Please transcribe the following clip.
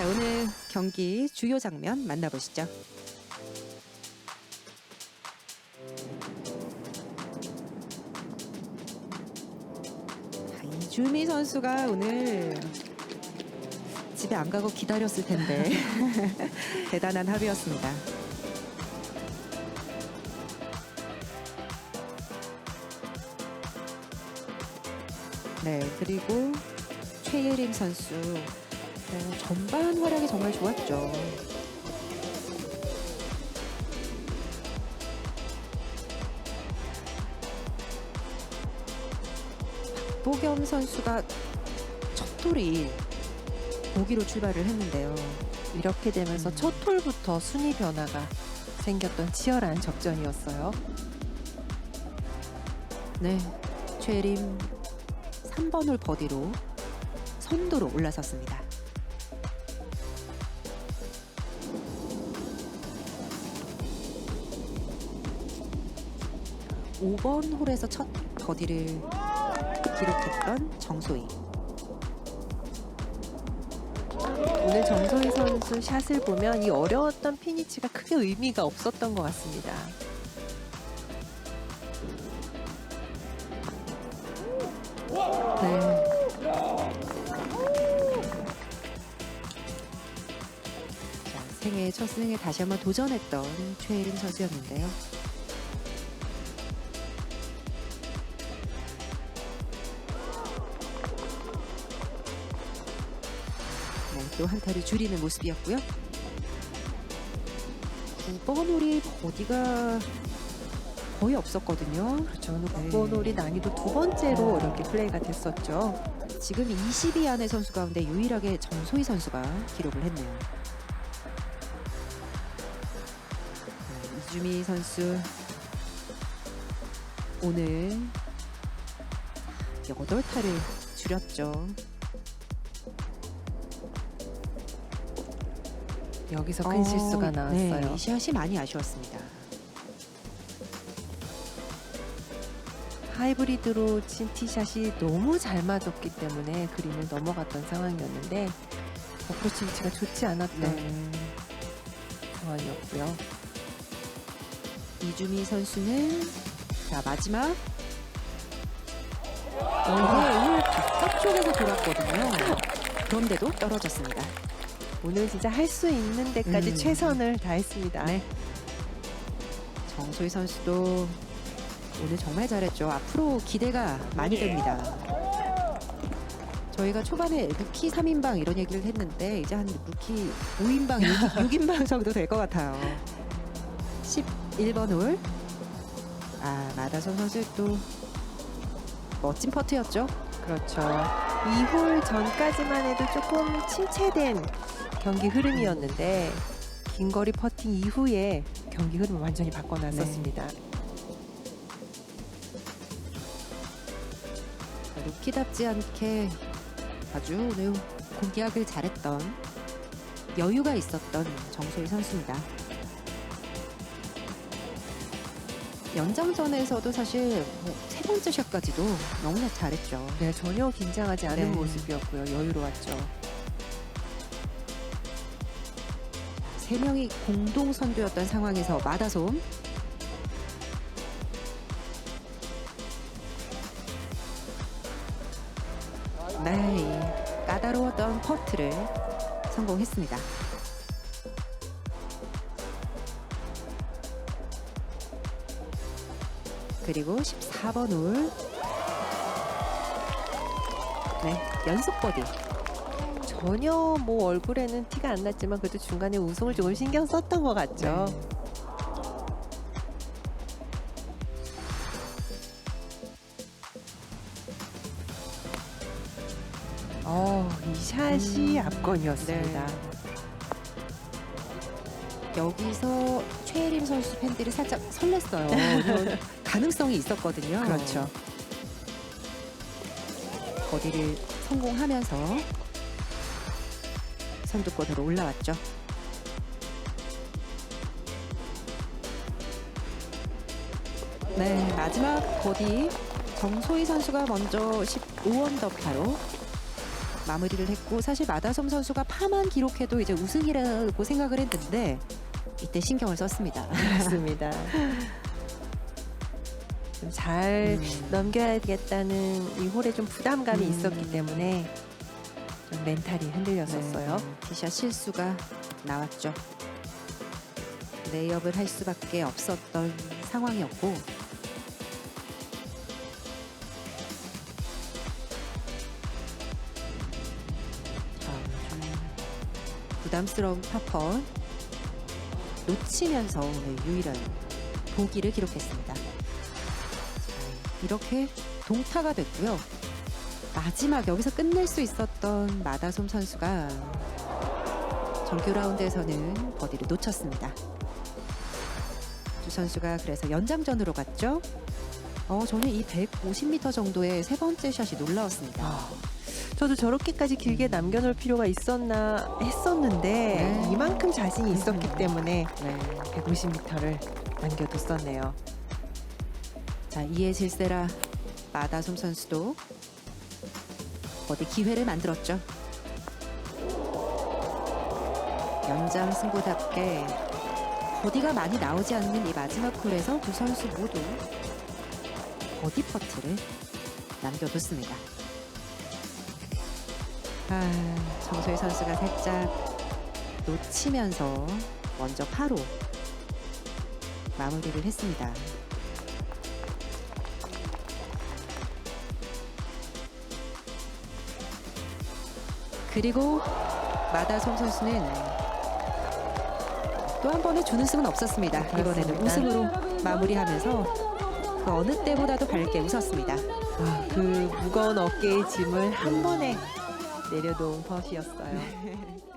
자, 오늘 경기 주요 장면 만나보시죠. 자, 이주미 선수가 오늘 집에 안 가고 기다렸을 텐데 대단한 합이었습니다. 네, 그리고 최예림 선수 어, 전반 활약이 정말 좋았죠. 박보경 선수가 첫 홀이 보기로 출발을 했는데요. 이렇게 되면서 음. 첫 홀부터 순위 변화가 생겼던 치열한 접전이었어요. 네, 최예림 3번 홀 버디로 선두로 올라섰습니다. 오번 홀에서 첫 버디를 기록했던 정소희. 오늘 정소희 선수 샷을 보면 이 어려웠던 피니치가 크게 의미가 없었던 것 같습니다. 네. 자, 생애 첫 승에 다시 한번 도전했던 최혜림 선수였는데요. 또 한타를 줄이는 모습이었고요. 9번 홀이 버디가 거의 없었거든요. 그렇죠. 오늘 네. 9번 홀이 난이도 두 번째로 어렵게 플레이가 됐었죠. 지금 22 안의 선수 가운데 유일하게 정소희 선수가 기록을 했네요. 네, 이주미 선수 오늘 8타를 줄였죠. 여기서 큰 실수가 나왔어요. 네, 이 샷이 많이 아쉬웠습니다. 하이브리드로 친 티샷이 너무 잘 맞았기 때문에 그린을 넘어갔던 상황이었는데 어프로치 위치가 좋지 않았던 네. 상황이었고요. 이주미 선수는 자 마지막 어, 이게 오늘 바깥쪽에서 돌았거든요. 그런데도 떨어졌습니다. 오늘 진짜 할 수 있는 데까지 음. 최선을 다했습니다. 네. 정소희 선수도 오늘 정말 잘했죠. 앞으로 기대가 많이 됩니다. 저희가 초반에 루키 3인방 이런 얘기를 했는데 이제 한 루키 5인방, 6, 인방 정도 될 것 같아요. 11번 홀. 아, 마다son 선수 또 멋진 퍼트였죠. 그렇죠. 2홀 전까지만 해도 조금 침체된 경기 흐름이었는데 긴 거리 퍼팅 이후에 경기 흐름을 완전히 바꿔놨었습니다. 루키답지 않게 아주 오늘 공략을 잘했던 여유가 있었던 정소희 선수입니다. 연장전에서도 사실 뭐세 번째 샷까지도 너무나 잘했죠. 네, 전혀 긴장하지 않은 네. 모습이었고요. 여유로웠죠. 세 명이 공동 선두였던 상황에서 마다솜 네, 이 까다로웠던 퍼트를 성공했습니다. 그리고 14번 홀 네, 연속 버디 전혀 뭐 얼굴에는 티가 안 났지만 그래도 중간에 우승을 조금 신경 썼던 것 같죠. 네. 어, 이 샷이 음, 압권이었습니다. 네. 여기서 최혜림 선수 팬들이 살짝 설렜어요. 이런 가능성이 있었거든요. 그렇죠. 버디를 성공하면서 선두권으로 올라왔죠. 네, 마지막 버디 정소희 선수가 먼저 15언더파로 마무리를 했고 사실 마다솜 선수가 파만 기록해도 이제 우승이라고 생각을 했는데 이때 신경을 썼습니다. 좀잘 음. 넘겨야겠다는 이 홀에 좀 부담감이 음. 있었기 때문에 좀 멘탈이 흔들렸었어요. 네, 티샷 실수가 나왔죠. 레이업을 할 수밖에 없었던 상황이었고 자, 좀 부담스러운 파퍼 놓치면서 오늘 유일한 보기를 기록했습니다. 자, 이렇게 동타가 됐고요. 마지막 여기서 끝낼 수 있었던 마다솜 선수가 정규 라운드에서는 버디를 놓쳤습니다. 두 선수가 그래서 연장전으로 갔죠. 어, 저는 이 150m 정도의 세 번째 샷이 놀라웠습니다. 아, 저도 저렇게까지 길게 남겨놓을 필요가 있었나 했었는데 네. 이만큼 자신이 있었기 음. 때문에 네. 150m를 남겨뒀었네요. 자, 이에 질세라 마다솜 선수도 버디 기회를 만들었죠. 연장 승부답게 버디가 많이 나오지 않는 이 마지막 홀에서 두 선수 모두 버디 퍼트를 남겨뒀습니다. 아, 정소희 선수가 살짝 놓치면서 먼저 파로 마무리를 했습니다. 그리고 마다솜 선수는 또 한 번의 준우승은 없었습니다. 이번에는 그렇습니다. 우승으로 마무리하면서 그 어느 때보다도 밝게 웃었습니다. 아, 그 무거운 어깨의 짐을 한 번에 내려놓은 컷이었어요.